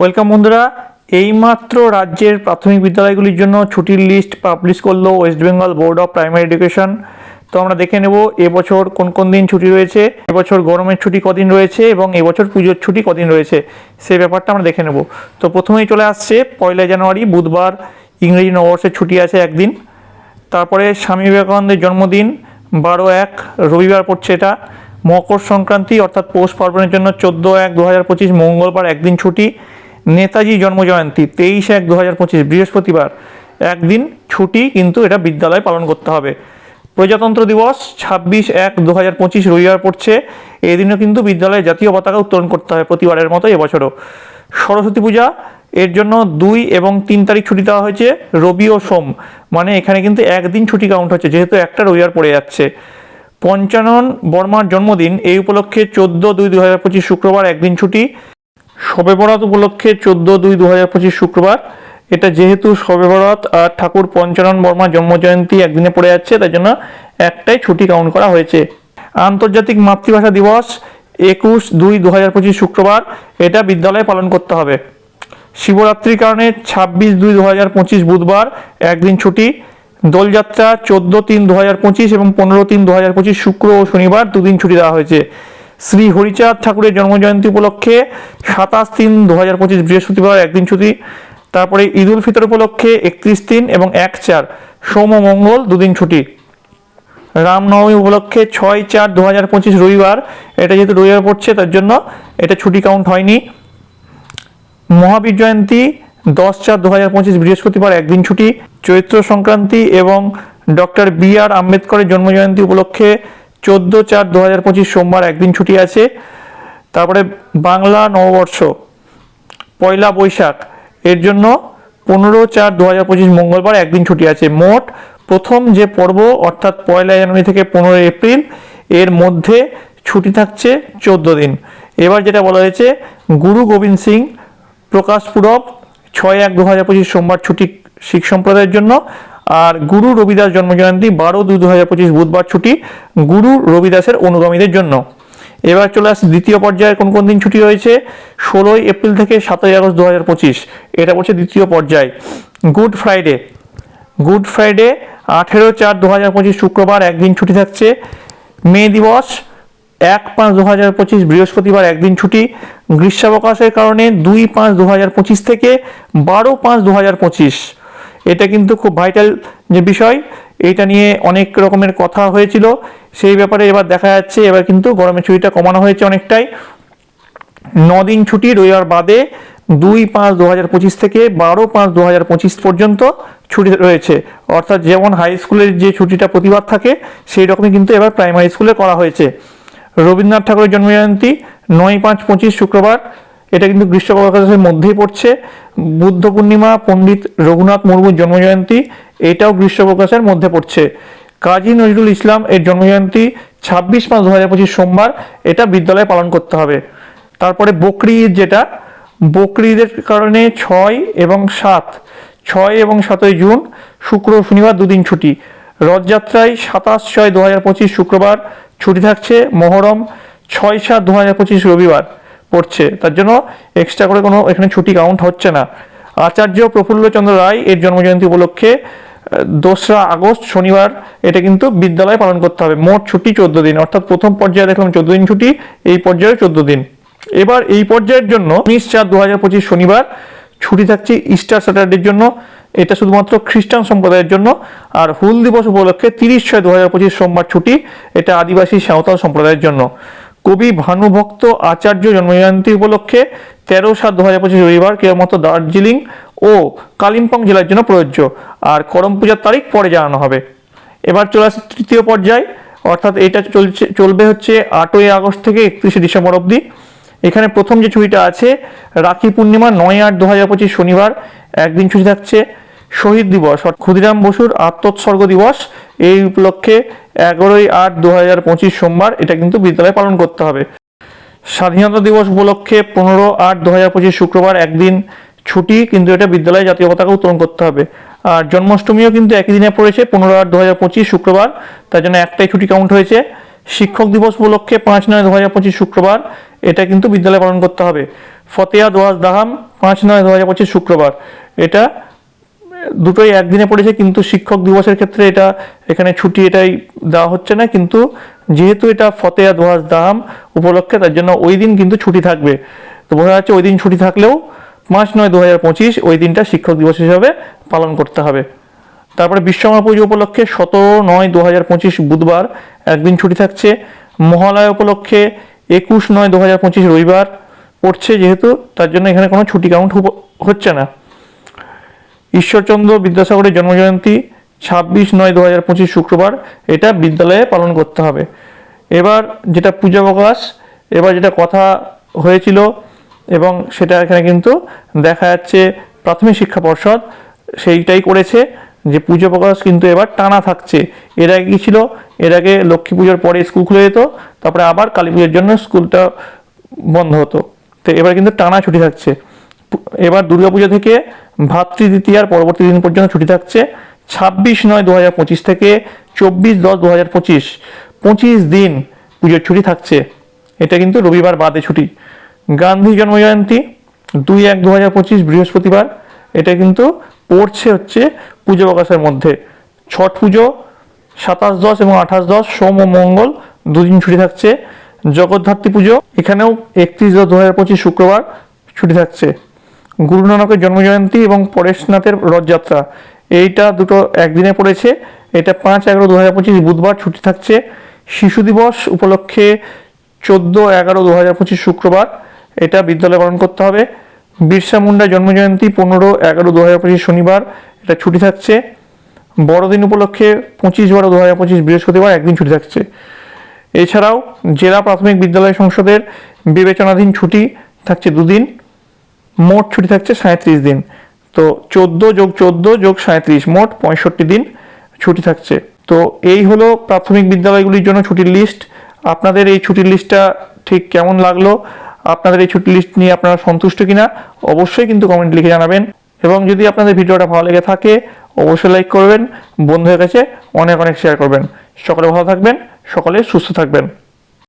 Welcome বন্ধুরা, এইমাত্র রাজ্যের প্রাথমিক বিদ্যালয়গুলির জন্য ছুটির লিস্ট পাবলিশ করল West Bengal Board of Primary Education তো আমরা দেখে নেব এবছর কোন কোন দিন ছুটি রয়েছে, এবছর গরমের ছুটি কদিন রয়েছে এবং এবছর পুজোর ছুটি কদিন রয়েছে সেই ব্যাপারটা আমরা দেখে নেব। তো প্রথমেই চলে আসছে পয়লা জানুয়ারি, বুধবার ইংরেজি নববর্ষের ছুটি আছে একদিন। তারপরে স্বামী বিবেকানন্দের জন্মদিন, বারো এক, রবিবার পড়ছে এটা। মকর সংক্রান্তি অর্থাৎ পৌষ পার্বণের জন্য চোদ্দ এক দু হাজার পঁচিশ মঙ্গলবার একদিন ছুটি। নেতাজি জন্মজয়ন্তী, তেইশ এক দু হাজার পঁচিশ, বৃহস্পতিবার। একদিন ছুটি, কিন্তু এটা বিদ্যালয়ে পালন করতে হবে। প্রজাতন্ত্র দিবস, ছাব্বিশ এক দু হাজার পঁচিশ, রবিবার পড়ছে। এই দিনও কিন্তু বিদ্যালয়ে জাতীয় পতাকা উত্তোলন করতে হবে প্রতিবারের মতো এবছরও। সরস্বতী পূজা, এর জন্য দুই এবং তিন তারিখ ছুটি দেওয়া হয়েছে, রবি ও সোম। মানে এখানে কিন্তু একদিন ছুটি কাউন্ট হচ্ছে, যেহেতু একটা রবিবার পড়ে যাচ্ছে। পঞ্চানন বর্মার জন্মদিন, এই উপলক্ষে চোদ্দ দুই দু হাজার পঁচিশ শুক্রবার একদিন ছুটি। শবে বরাত উপলক্ষে চোদ্দ দুই দু হাজার পঁচিশ শুক্রবার। এটা যেহেতু শবে বরাত আর ঠাকুর পঞ্চানন বর্মার জন্মজয়ন্তী একদিনে পড়ে যাচ্ছে, তাই জন্য একটাই ছুটি কাউন্ট করা হয়েছে। আন্তর্জাতিক মাতৃভাষা দিবস একুশ দুই দু হাজার পঁচিশ শুক্রবার, এটা বিদ্যালয়ে পালন করতে হবে। শিবরাত্রির কারণে ছাব্বিশ দুই দু হাজার পঁচিশ বুধবার একদিন ছুটি। দোলযাত্রা চোদ্দ তিন দু হাজার পঁচিশ এবং পনেরো তিন দু হাজার পঁচিশ শুক্র ও শনিবার দুদিন ছুটি দেওয়া হয়েছে। শ্রী হরিচাঁদ ঠাকুরের জন্মজয়ন্তী উপলক্ষে সাতাশ তিন দু হাজার পঁচিশ বৃহস্পতিবার একদিন ছুটি। তারপরে ঈদ উল ফিতর উপলক্ষে একত্রিশ তিন এবং এক চার সোম মঙ্গল দুদিন ছুটি। রামনবমী উপলক্ষে ছয় চার দু হাজার পঁচিশ রবিবার। এটা যেহেতু রবিবার পড়ছে, তার জন্য এটা ছুটি কাউন্ট হয়নি। মহাবীর জয়ন্তী দশ চার দু হাজার পঁচিশ বৃহস্পতিবার একদিন ছুটি। চৈত্র সংক্রান্তি এবং ডক্টর বি আর আম্বেদকরের জন্মজয়ন্তী উপলক্ষে চোদ্দ চার দু হাজার পঁচিশ সোমবার একদিন ছুটি আছে। তারপরে বাংলা নববর্ষ, পয়লা বৈশাখ, এর জন্য পনেরো চার দু হাজার পঁচিশ মঙ্গলবার একদিন ছুটি আছে। মোট প্রথম যে পর্ব, অর্থাৎ পয়লা জানুয়ারি থেকে পনেরোই এপ্রিল, এর মধ্যে ছুটি থাকছে চোদ্দ দিন। এবার যেটা বলা হয়েছে, গুরু গোবিন্দ সিং, প্রকাশ পুরব, ছয় এক দু হাজার পঁচিশ সোমবার ছুটি শিখ সম্প্রদায়ের জন্য। আর গুরু রবিদাস জন্মজয়ন্তী বারো দুই দু হাজার পঁচিশ বুধবার ছুটি গুরু রবিদাসের অনুগামীদের জন্য। এবার চলে আসছে দ্বিতীয় পর্যায়ে, কোন কোন দিন ছুটি রয়েছে? ষোলোই এপ্রিল থেকে সাতই আগস্ট দু হাজার পঁচিশ। এটা পড়ছে দ্বিতীয় পর্যায়। Good Friday. গুড ফ্রাইডে, আঠেরো চার দু হাজার পঁচিশ শুক্রবার একদিন ছুটি থাকছে। মে দিবস, এক পাঁচ দু হাজার পঁচিশ বৃহস্পতিবার একদিন ছুটি। গ্রীষ্মাবকাশের কারণে দুই পাঁচ দু হাজার পঁচিশ থেকে বারো পাঁচ দু হাজার পঁচিশ। এটা কিন্তু খুব ভাইটাল যে বিষয়। এটা নিয়ে অনেক রকমের কথা হয়েছিল। সেই ব্যাপারে এবার দেখা যাচ্ছে, এবার কিন্তু গরমের ছুটিটা কমানো হয়েছে অনেকটাই। দিন ছুটি রবিবার বাদে দুই পাঁচ দু হাজার পঁচিশ থেকে বারো পাঁচ দু হাজার পঁচিশ পর্যন্ত ছুটি রয়েছে। অর্থাৎ যেমন হাই স্কুলের যে ছুটিটা প্রতিবাদ থাকে, সেই রকমই কিন্তু এবার প্রাইমারি স্কুলে করা হয়েছে। রবীন্দ্রনাথ ঠাকুরের জন্মজয়ন্তী, নয় পাঁচ পঁচিশ শুক্রবার। এটা কিন্তু গ্রীষ্মপ্রকাশের মধ্যেই পড়ছে। বুদ্ধ পূর্ণিমা, পণ্ডিত রঘুনাথ মুর্মুর জন্মজয়ন্তী, এটাও গ্রীষ্মপ্রকাশের মধ্যে পড়ছে। কাজী নজরুল ইসলাম এর জন্মজয়ন্তী ছাব্বিশ পাঁচ দু হাজার পঁচিশ সোমবার, এটা বিদ্যালয়ে পালন করতে হবে। তারপরে বকরি ঈদ যেটা, বকরি ঈদের কারণে ছয় এবং সাত, ছয় এবং সাতই জুন, শুক্র শনিবার দুদিন ছুটি। রথযাত্রায় সাতাশ ছয় দু হাজার পঁচিশ শুক্রবার ছুটি থাকছে মহরম, ছয় সাত দু হাজার পঁচিশ রবিবার। পড়ছে। তার জন্য এক্সট্রা করে কোনো এখানে ছুটি কাউন্ট হচ্ছে না। আচার্য প্রফুল্লচন্দ্র রায় এর জন্মজয়ন্তী উপলক্ষে দোসরা আগস্ট শনিবার এটা কিন্তু বিদ্যালয়ে পালন করতে হবে। মোট ছুটি চোদ্দ দিন। অর্থাৎ প্রথম পর্যায়ে দেখলাম চোদ্দ দিন ছুটি, এই পর্যায়ে চোদ্দ দিন। এবার এই পর্যায়ের জন্য উনিশ চার দু হাজার পঁচিশ শনিবার ছুটি থাকছে ইস্টার স্যাটারডের জন্য। এটা শুধুমাত্র খ্রিস্টান সম্প্রদায়ের জন্য। আর হুল দিবস উপলক্ষে তিরিশ ছয় দু হাজার পঁচিশ সোমবার ছুটি, এটা আদিবাসী সাঁওতাল সম্প্রদায়ের জন্য। কবি ভানুভক্ত আচার্য জন্মজয়ন্তী উপলক্ষে তেরো সাত দু হাজার পঁচিশ রবিবার কেবলমাত্র দার্জিলিং ও কালিম্পং জেলার জন্য প্রযোজ্য। আর করম পূজার তারিখ পরে জানানো হবে। এবার চলে আসছে তৃতীয় পর্যায়। অর্থাৎ এটা চলছে, চলবে হচ্ছে আটই আগস্ট থেকে একত্রিশে ডিসেম্বর অবধি। এখানে প্রথম যে ছুটিটা আছে, রাখি পূর্ণিমা নয় আট দু হাজার পঁচিশ শনিবার, একদিন ছুটি থাকছে শহীদ দিবস, অর্থাৎ ক্ষুদিরাম বসুর আত্মোৎসর্গ দিবস এই উপলক্ষে এগারোই আট দু হাজার পঁচিশ সোমবার এটা কিন্তু বিদ্যালয়ে পালন করতে হবে। স্বাধীনতা দিবস উপলক্ষে পনেরো আট দু হাজার পঁচিশ শুক্রবার একদিন ছুটি কিন্তু এটা বিদ্যালয়ে জাতীয় পতাকা উত্তোলন করতে হবে। আর জন্মাষ্টমীও কিন্তু একই দিনে পড়েছে, পনেরো আট দু হাজার পঁচিশ শুক্রবার। তার জন্য একটাই ছুটি কাউন্ট হয়েছে। শিক্ষক দিবস উপলক্ষে পাঁচ নয় দু হাজার পঁচিশ শুক্রবার এটা কিন্তু বিদ্যালয়ে পালন করতে হবে। ফতেয়া দোয়াজ দাহাম, পাঁচ নয় দু হাজার পঁচিশ শুক্রবার। এটা দুটোই একদিনে পড়েছে, কিন্তু শিক্ষক দিবসের ক্ষেত্রে এটা এখানে ছুটি এটাই দেওয়া হচ্ছে না, কিন্তু যেহেতু এটা ফতেয়া দোয়াজ দাম উপলক্ষে, তার জন্য ওই দিন কিন্তু ছুটি থাকবে। তো বোঝা যাচ্ছে ওই দিন ছুটি থাকলেও পাঁচ নয় দু হাজার পঁচিশ, ওই দিনটা শিক্ষক দিবস হিসাবে পালন করতে হবে। তারপরে বিশ্বকর্মা পুজো উপলক্ষে সতেরো নয় দু হাজার পঁচিশ বুধবার একদিন ছুটি থাকছে। মহালয়া উপলক্ষে একুশ নয় দু হাজার পঁচিশ রবিবার পড়ছে, যেহেতু তার জন্য এখানে কোনো ছুটি কাউন্ট হচ্ছে না। ঈশ্বরচন্দ্র বিদ্যাসাগরের জন্মজয়ন্তী ছাব্বিশ নয় দু হাজার পঁচিশ শুক্রবার এটা বিদ্যালয়ে পালন করতে হবে। এবার যেটা পূজাবকাশ এবার যেটা কথা হয়েছিল এবং সেটা এখানে কিন্তু দেখা যাচ্ছে প্রাথমিক শিক্ষা পর্ষদ সেইটাই করেছে যে পুজো প্রকাশ কিন্তু এবার টানা থাকছে। এর আগে কি ছিল? এর আগে লক্ষ্মী পুজোর পরে স্কুল খুলে যেত, তারপরে আবার কালী পুজোর জন্য স্কুলটা বন্ধ হতো। তো এবার কিন্তু টানা ছুটি থাকছে। এবার দুর্গাপুজো থেকে ভাতৃদ্বিতীয়ার পরবর্তী দিন পর্যন্ত ছুটি থাকছে ছাব্বিশ নয় দু হাজার পঁচিশ থেকে চব্বিশ দশ দু হাজার পঁচিশ। পঁচিশ দিন পুজোর ছুটি থাকছে। এটা কিন্তু রবিবার বাদে ছুটি। গান্ধী জন্মজয়ন্তী দুই এক দু হাজার পঁচিশ বৃহস্পতিবার। এটা কিন্তু পড়ছে হচ্ছে পুজো অবকাশের মধ্যে। ছট পুজো সাতাশ দশ এবং আঠাশ দশ সোম ও মঙ্গল দুদিন ছুটি থাকছে। জগদ্ধাত্রী পুজো এখানেও একত্রিশ দশ দু হাজার পঁচিশ শুক্রবার ছুটি থাকছে। গুরু নানকের জন্মজয়ন্তী এবং পরেশনাথের রথযাত্রা। এইটা দুটো একদিনে পড়েছে। এটা পাঁচ এগারো দু হাজার পঁচিশ বুধবার ছুটি থাকছে। শিশু দিবস উপলক্ষে চোদ্দ এগারো দু হাজার পঁচিশ শুক্রবার। এটা বিদ্যালয়ে পালন করতে হবে। বিরসা মুন্ডা জন্মজয়ন্তী পনেরো এগারো দু হাজার পঁচিশ শনিবার। এটা ছুটি থাকছে। বড়দিন উপলক্ষে পঁচিশ বারো দু হাজার পঁচিশ বৃহস্পতিবার একদিন ছুটি থাকছে। এছাড়াও জেলা প্রাথমিক বিদ্যালয় সংসদের বিবেচনাধীন ছুটি থাকছে দুদিন। মোট ছুটি থাকছে সাঁত্রিশ দিন। তো চোদ্দ যোগ চোদ্দ যোগ সাঁত্রিশ, মোট পঁয়ষট্টি দিন ছুটি থাকছে। তো এই হলো প্রাথমিক বিদ্যালয়গুলির জন্য ছুটির লিস্ট আপনাদের এই ছুটির লিস্টটা ঠিক কেমন লাগল? আপনাদের এই ছুটির লিস্ট নিয়ে আপনারা সন্তুষ্ট কিনা? অবশ্যই কিন্তু কমেন্ট লিখে জানাবেন। এবং যদি আপনাদের ভিডিওটা ভালো লেগে থাকে, অবশ্যই লাইক করবেন। বন্ধুদের কাছে অনেক অনেক শেয়ার করবেন। সকলে ভালো থাকবেন, সকলে সুস্থ থাকবেন।